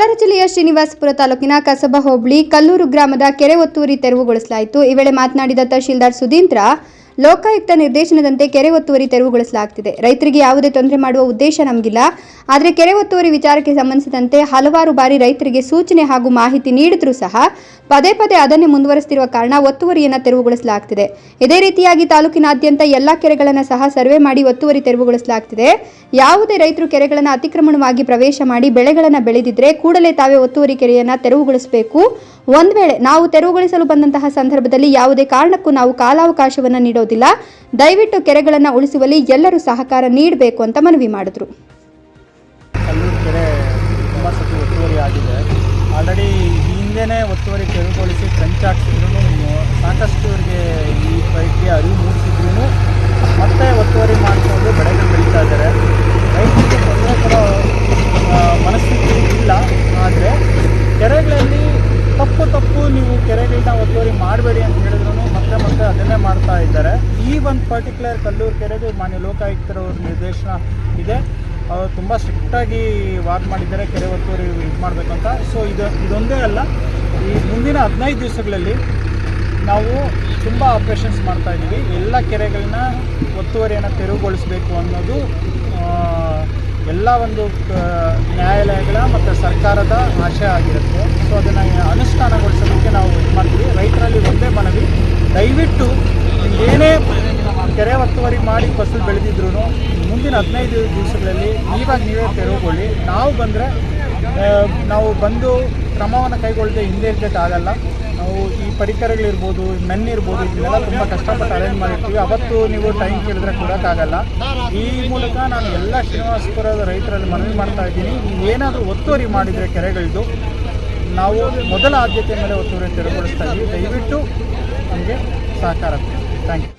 ಕೋಲಾರ ಜಿಲ್ಲೆಯ ಶ್ರೀನಿವಾಸಪುರ ತಾಲೂಕಿನ ಕಸಬಾ ಹೋಬಳಿ ಕಲ್ಲೂರು ಗ್ರಾಮದ ಕೆರೆ ಒತ್ತುವರಿ ತೆರವುಗೊಳಿಸಲಾಯಿತು. ಈ ವೇಳೆ ಮಾತನಾಡಿದ ತಹಶೀಲ್ದಾರ್ ಸುಧೀಂದ್ರ ಲೋಕಾಯುಕ್ತ ನಿರ್ದೇಶನದಂತೆ ಕೆರೆ ಒತ್ತುವರಿ ತೆರವುಗೊಳಿಸಲಾಗ್ತಿದೆ. ರೈತರಿಗೆ ಯಾವುದೇ ತೊಂದರೆ ಮಾಡುವ ಉದ್ದೇಶ ನಮಗಿಲ್ಲ. ಆದರೆ ಕೆರೆ ಒತ್ತುವರಿ ವಿಚಾರಕ್ಕೆ ಸಂಬಂಧಿಸಿದಂತೆ ಹಲವಾರು ಬಾರಿ ರೈತರಿಗೆ ಸೂಚನೆ ಹಾಗೂ ಮಾಹಿತಿ ನೀಡಿದ್ರೂ ಸಹ ಪದೇ ಪದೇ ಅದನ್ನೇ ಮುಂದುವರೆಸುತ್ತಿರುವ ಕಾರಣ ಒತ್ತುವರಿಯನ್ನು ತೆರವುಗೊಳಿಸಲಾಗ್ತಿದೆ. ಇದೇ ರೀತಿಯಾಗಿ ತಾಲೂಕಿನಾದ್ಯಂತ ಎಲ್ಲಾ ಕೆರೆಗಳನ್ನು ಸಹ ಸರ್ವೆ ಮಾಡಿ ಒತ್ತುವರಿ ತೆರವುಗೊಳಿಸಲಾಗ್ತಿದೆ. ಯಾವುದೇ ರೈತರು ಕೆರೆಗಳನ್ನು ಅತಿಕ್ರಮಣವಾಗಿ ಪ್ರವೇಶ ಮಾಡಿ ಬೆಳೆಗಳನ್ನು ಬೆಳೆದಿದ್ರೆ ಕೂಡಲೇ ತಾವೇ ಒತ್ತುವರಿ ಕೆರೆಯನ್ನು ತೆರವುಗೊಳಿಸಬೇಕು. ಒಂದ್ ವೇಳೆ ನಾವು ತೆರವುಗೊಳಿಸಲು ಬಂದಂತಹ ಸಂದರ್ಭದಲ್ಲಿ ಯಾವುದೇ ಕಾರಣಕ್ಕೂ ನಾವು ಕಾಲಾವಕಾಶವನ್ನು ನೀಡೋದಿಲ್ಲ. ದಯವಿಟ್ಟು ಕೆರೆಗಳನ್ನು ಉಳಿಸುವಲ್ಲಿ ಎಲ್ಲರೂ ಸಹಕಾರ ನೀಡಬೇಕು ಅಂತ ಮನವಿ ಮಾಡಿದ್ರು. ಕೆರೆ ಆಲ್ರೆಡಿ ಹಿಂದೆನೇ ಒತ್ತುವರಿ ತೆರವುಗೊಳಿಸಿ ಟ್ರೆಂಚ್ ಕೆರೆಗಳನ್ನ ಒತ್ತುವರಿ ಮಾಡಬೇಡಿ ಅಂತ ಹೇಳಿದ್ರು ಮತ್ತೆ ಮತ್ತೆ ಅದನ್ನೇ ಮಾಡ್ತಾ ಇದ್ದಾರೆ. ಈ ಒಂದು ಪರ್ಟಿಕ್ಯುಲರ್ ಕಲ್ಲೂರು ಕೆರೆದು ಮಾನ್ಯ ಲೋಕಾಯುಕ್ತರವ್ರ ನಿರ್ದೇಶನ ಇದೆ. ಅವರು ತುಂಬ ಸ್ಟ್ರಿಕ್ಟಾಗಿ ವಾಕ್ ಮಾಡಿದ್ದಾರೆ ಕೆರೆ ಒತ್ತುವರಿ ಇದು ಮಾಡಬೇಕಂತ ಸೊ ಇದು, ಇದೊಂದೇ ಅಲ್ಲ. ಈ ಮುಂದಿನ ಹದಿನೈದು ದಿವಸಗಳಲ್ಲಿ ನಾವು ತುಂಬ ಆಪ್ರೇಷನ್ಸ್ ಮಾಡ್ತಾ ಇದ್ದೀವಿ. ಎಲ್ಲ ಕೆರೆಗಳನ್ನ ಒತ್ತುವರಿಯನ್ನು ತೆರವುಗೊಳಿಸಬೇಕು ಅನ್ನೋದು ಎಲ್ಲ ಒಂದು ನ್ಯಾಯಾಲಯಗಳ ಮತ್ತು ಸರ್ಕಾರದ ಆಶಯ ಆಗಿರುತ್ತೆ. ಸೊ ಅದನ್ನು ಅನುಷ್ಠಾನಗೊಳಿಸೋದಕ್ಕೆ ನಾವು ಇದು ಮಾಡ್ತೀವಿ ರೈತರಲ್ಲಿ ಒಂದೇ ಮನವಿ ದಯವಿಟ್ಟು ಏನೇ ಕೆರೆ ಒತ್ತುವರಿ ಮಾಡಿ ಫಸಲು ಬೆಳೆದಿದ್ರು ಮುಂದಿನ ಹದಿನೈದು ದಿವಸಗಳಲ್ಲಿ ಇವಾಗ ನೀವೇ ತೆರವುಗೊಳ್ಳಿ. ನಾವು ಬಂದರೆ ನಾವು ಬಂದು ಕ್ರಮವನ್ನು ಕೈಗೊಳ್ಳದೆ ಹಿಂದೆ ಇರಬೇಕಾಗಲ್ಲ ನಾವು ಈ ಪರಿಕರಗಳಿರ್ಬೋದು ನನ್ನಿರ್ಬೋದು ಇದನ್ನೆಲ್ಲ ತುಂಬ ಕಷ್ಟಪಟ್ಟು ಅರೇಂಜ್ ಮಾಡಿರ್ತೀವಿ. ಅವತ್ತು ನೀವು ಟೈಮ್ ಕೇಳಿದ್ರೆ ಕೊಡೋಕ್ಕಾಗಲ್ಲ ಈ ಮೂಲಕ ನಾನು ಎಲ್ಲ ಶ್ರೀನಿವಾಸಪುರದ ರೈತರಲ್ಲಿ ಮನವಿ ಮಾಡ್ತಾ ಇದ್ದೀನಿ. ಏನಾದರೂ ಒತ್ತುವರಿ ಮಾಡಿದರೆ ಕೆರೆಗಳಿದ್ದು, ನಾವು ಮೊದಲ ಆದ್ಯತೆ ಮೇಲೆ ಒತ್ತುವರಿ ತೆರವುಗೊಳಿಸ್ತಾ ಇದ್ದೀವಿ. ದಯವಿಟ್ಟು ನಮಗೆ ಸಹಕಾರ ಥ್ಯಾಂಕ್ ಯು